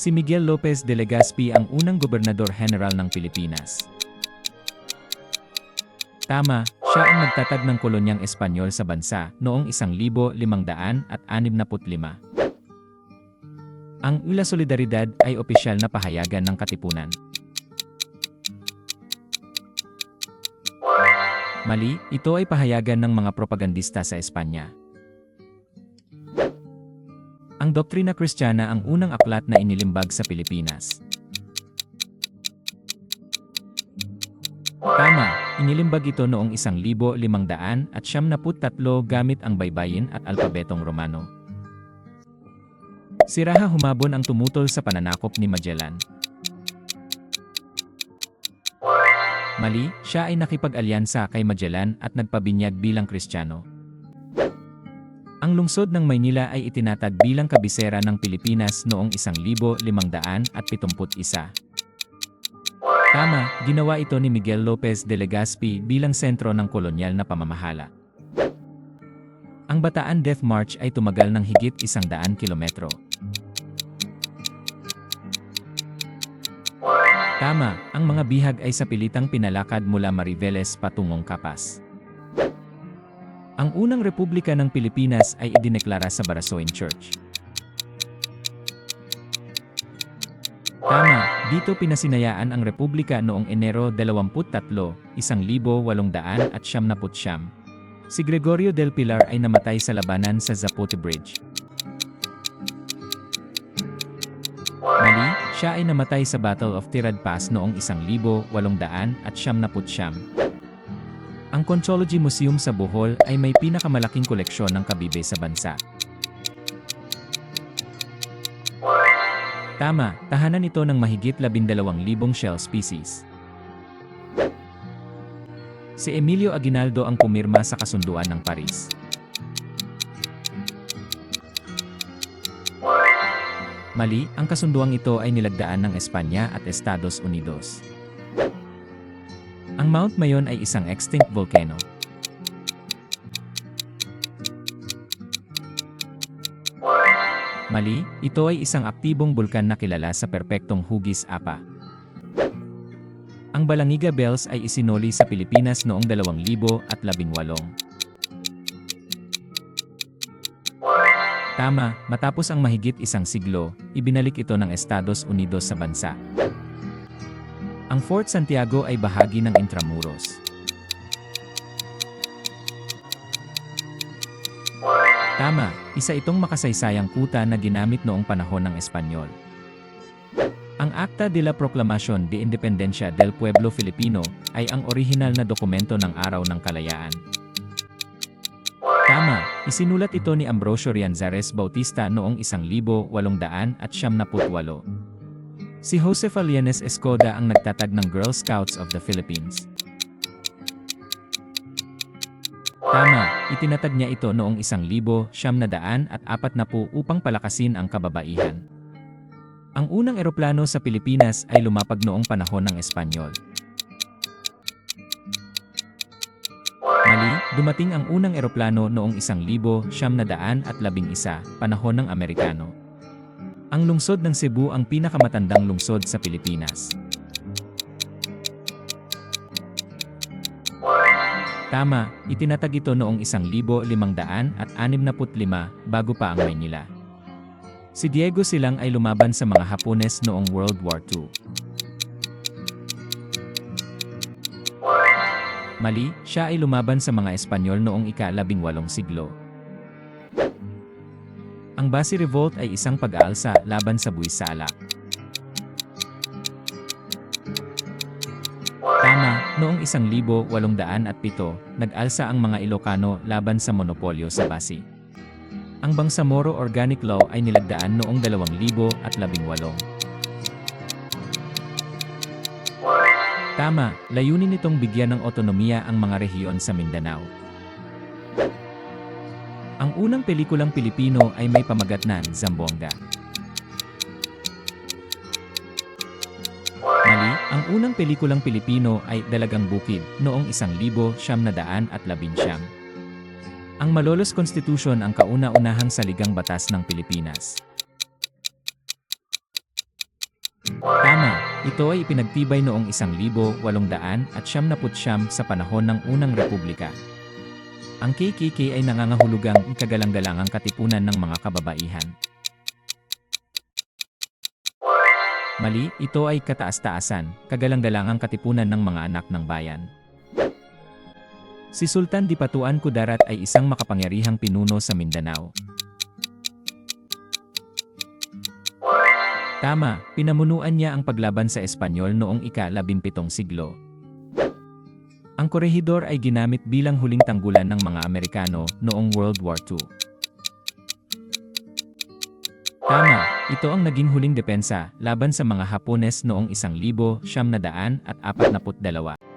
Si Miguel Lopez de Legazpi ang unang gobernador general ng Pilipinas. Tama, siya ang nagtatag ng kolonyang Espanyol sa bansa noong 1565. Ang Ula Solidaridad ay opisyal na pahayagan ng katipunan. Mali, ito ay pahayagan ng mga propagandista sa Espanya. Ang doktrina kristyana ang unang aklat na inilimbag sa Pilipinas. Tama, inilimbag ito noong 1500 at siyam gamit ang baybayin at alpabetong Romano. Si Raha humabon ang tumutol sa pananakop ni Magellan. Mali, siya ay nakipag-alyansa kay Magellan at nagpabinyag bilang Kristiyano. Ang lungsod ng Maynila ay itinatag bilang kabisera ng Pilipinas noong 1571. Tama, ginawa ito ni Miguel Lopez de Legazpi bilang sentro ng kolonyal na pamamahala. Ang Bataan Death March ay tumagal ng higit isang daan kilometro. Tama, ang mga bihag ay sa pilitang pinalakad mula Mariveles patungong Kapas. Ang unang republika ng Pilipinas ay idineklara sa Barasoin Church. Tama, dito pinasinayaan ang republika noong Enero 23, 1800 at siyam. Si Gregorio del Pilar ay namatay sa labanan sa Zapote Bridge. Mali, siya ay namatay sa Battle of Tirad Pass noong 1800 at siyam Ang Conchology Museum sa Bohol ay may pinakamalaking koleksyon ng kabibe sa bansa. Tama, tahanan ito ng mahigit 12,000 shell species. Si Emilio Aguinaldo ang pumirma sa kasunduan ng Paris. Mali, ang kasunduang ito ay nilagdaan ng Espanya at Estados Unidos. Ang Mount Mayon ay isang extinct volcano. Mali, ito ay isang aktibong bulkan na kilala sa perpektong hugis apa. Ang Balangiga Bells ay isinoli sa Pilipinas noong 2018. Tama, matapos ang mahigit isang siglo, ibinalik ito ng Estados Unidos sa bansa. Ang Fort Santiago ay bahagi ng Intramuros. Tama, isa itong makasaysayang kuta na ginamit noong panahon ng Espanyol. Ang Acta de la Proclamación de Independencia del Pueblo Filipino ay ang orihinal na dokumento ng Araw ng Kalayaan. Tama, isinulat ito ni Ambrosio Rianzares Bautista noong 1800 at siyam Si Josefa Lianes Escoda ang nagtatag ng Girl Scouts of the Philippines. Tama, itinatag niya ito noong 1,000 siyam na daan at apat na po upang palakasin ang kababaihan. Ang unang eroplano sa Pilipinas ay lumapag noong panahon ng Espanyol. Mali, dumating ang unang eroplano noong 1,000 siyam na daan at labing isa, panahon ng Amerikano. Ang lungsod ng Cebu ang pinakamatandang lungsod sa Pilipinas. Tama, itinatag ito noong 1,500 at 65 bago pa ang Maynila. Si Diego Silang ay lumaban sa mga Hapones noong World War II. Mali, siya ay lumaban sa mga Espanyol noong ika-labing walong siglo. Ang Basi Revolt ay isang pag-aalsa laban sa buwisala. Tama, noong 1807, nag-alsa ang mga Ilocano laban sa monopolyo sa Basi. Ang Bangsamoro Organic Law ay nilagdaan noong 2018. Tama, layunin nitong bigyan ng otonomiya ang mga rehiyon sa Mindanao. Ang unang pelikulang Pilipino ay may pamagatnan, Zambonga. Mali, ang unang pelikulang Pilipino ay Dalagang Bukid noong 1919. Ang Malolos Constitution ang kauna-unahang saligang batas ng Pilipinas. Ito ay ipinagtibay noong 1800 at siyam sa panahon ng Unang Republika. Ang KKK ay nangangahulugang kagalang-galangang katipunan ng mga kababaihan. Mali, ito ay kataas-taasan, kagalang-galangang katipunan ng mga anak ng bayan. Si Sultan Dipatuan Kudarat ay isang makapangyarihang pinuno sa Mindanao. Tama, pinamunuan niya ang paglaban sa Espanyol noong ika-17 siglo. Ang korehidor ay ginamit bilang huling tanggulan ng mga Amerikano noong World War II. Tama, ito ang naging huling depensa laban sa mga Hapones noong 1942.